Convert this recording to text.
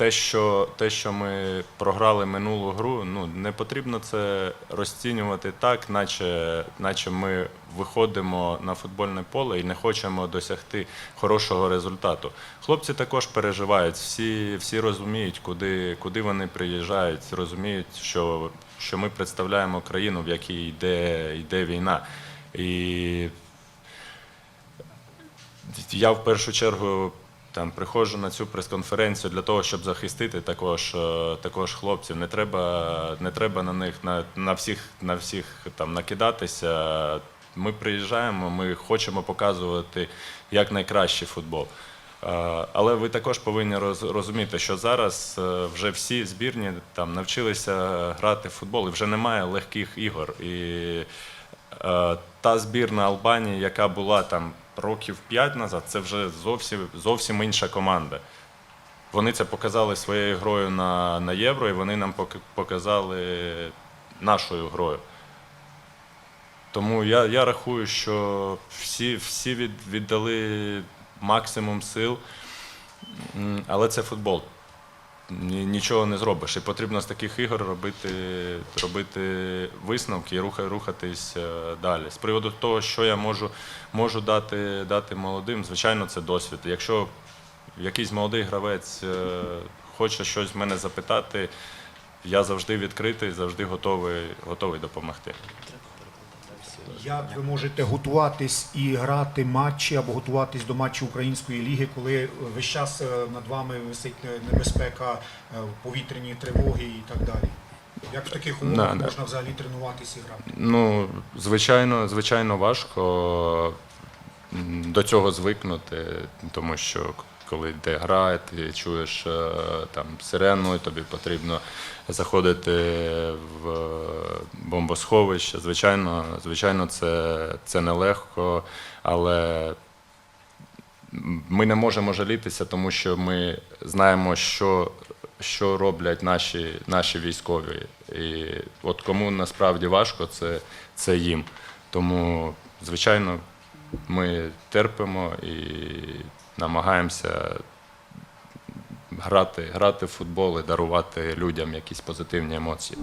те, що, те, що ми програли минулу гру, ну не потрібно це розцінювати так, наче, наче ми виходимо на футбольне поле і не хочемо досягти хорошого результату. Хлопці також переживають, всі, всі розуміють, куди, куди вони приїжджають, розуміють, що, що ми представляємо країну, в якій йде, йде війна. І я в першу чергу там приходжу на цю прес-конференцію для того, щоб захистити також, е, також хлопців. Не треба, не треба на них на, на всіх, на всіх там накидатися. Ми приїжджаємо, ми хочемо показувати як найкращий футбол. Е, Але ви також повинні розуміти, що зараз е, вже всі збірні там навчилися грати в футбол, і вже немає легких ігор. І та збірна Албанії, яка була там років 5 назад, це вже зовсім, зовсім інша команда. Вони це показали своєю грою на, на євро, і вони нам показали нашою грою. Тому я, я рахую, що всі, всі від, віддали максимум сил, але це футбол. Ні- Нічого не зробиш. І потрібно з таких ігор робити, робити висновки і рухатись е, далі. З приводу того, що я можу, можу дати, дати молодим, звичайно, це досвід. Якщо якийсь молодий гравець е, хоче щось в мене запитати, я завжди відкритий, завжди готовий, готовий допомогти. Як ви можете готуватись і грати матчі або готуватись до матчів української ліги, коли весь час е, над вами висить е, небезпека, е, повітряні тривоги і так далі? Як в таких умовах Да, да. можна взагалі тренуватись і грати? Ну, звичайно, звичайно, важко до цього звикнути, тому що коли йде гра, ти чуєш там сирену, і тобі потрібно заходити в бомбосховище. Звичайно, звичайно, це, це нелегко, але ми не можемо жалітися, тому що ми знаємо, що, що роблять наші, наші військові. І от кому насправді важко, це, це їм. Тому, звичайно, ми терпимо і намагаємося грати, грати в футбол і дарувати людям якісь позитивні емоції.